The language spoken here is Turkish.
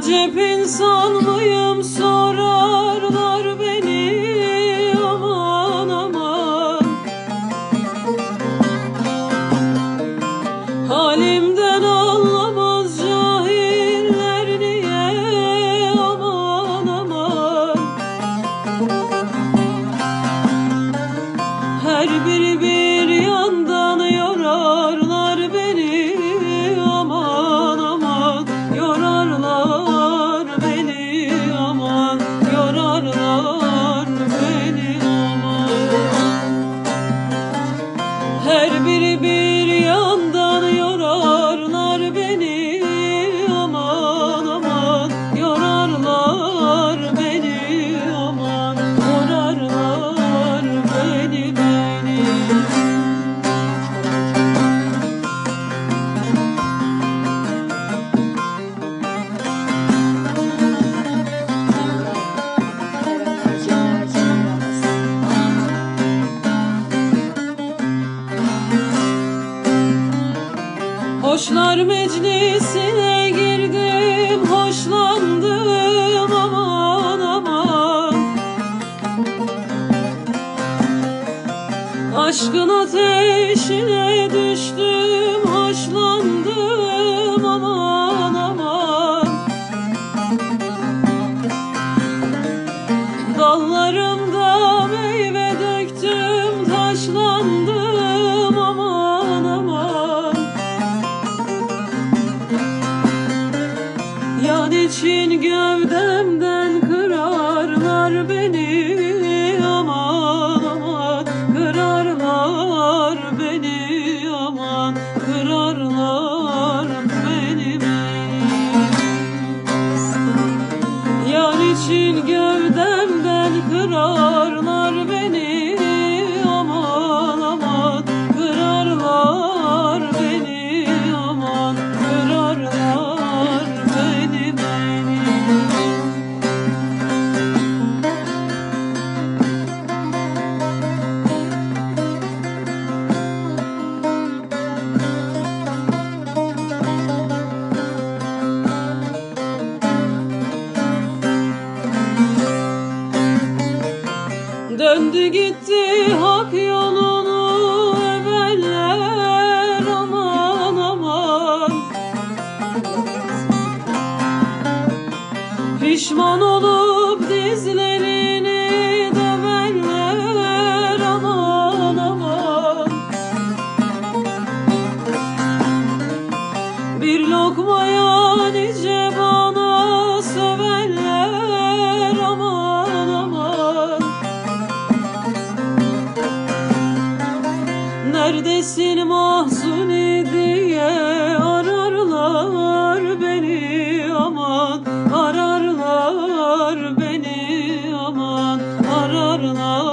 acep insan mıyım sor Hoşlar meclisine girdim hoşlandım aman aman. Aşkın ateşine düştüm hoşlandım aman aman. Dallarımda meyve döktüm taşlandım Yan için gövdemden Döndü gitti hak yolunu eveller aman aman. Pişman olup dizlerini döverler aman aman. Bir lokmaya nice bana Neredesin mahzuni diye ararlar beni aman Ararlar beni aman ararlar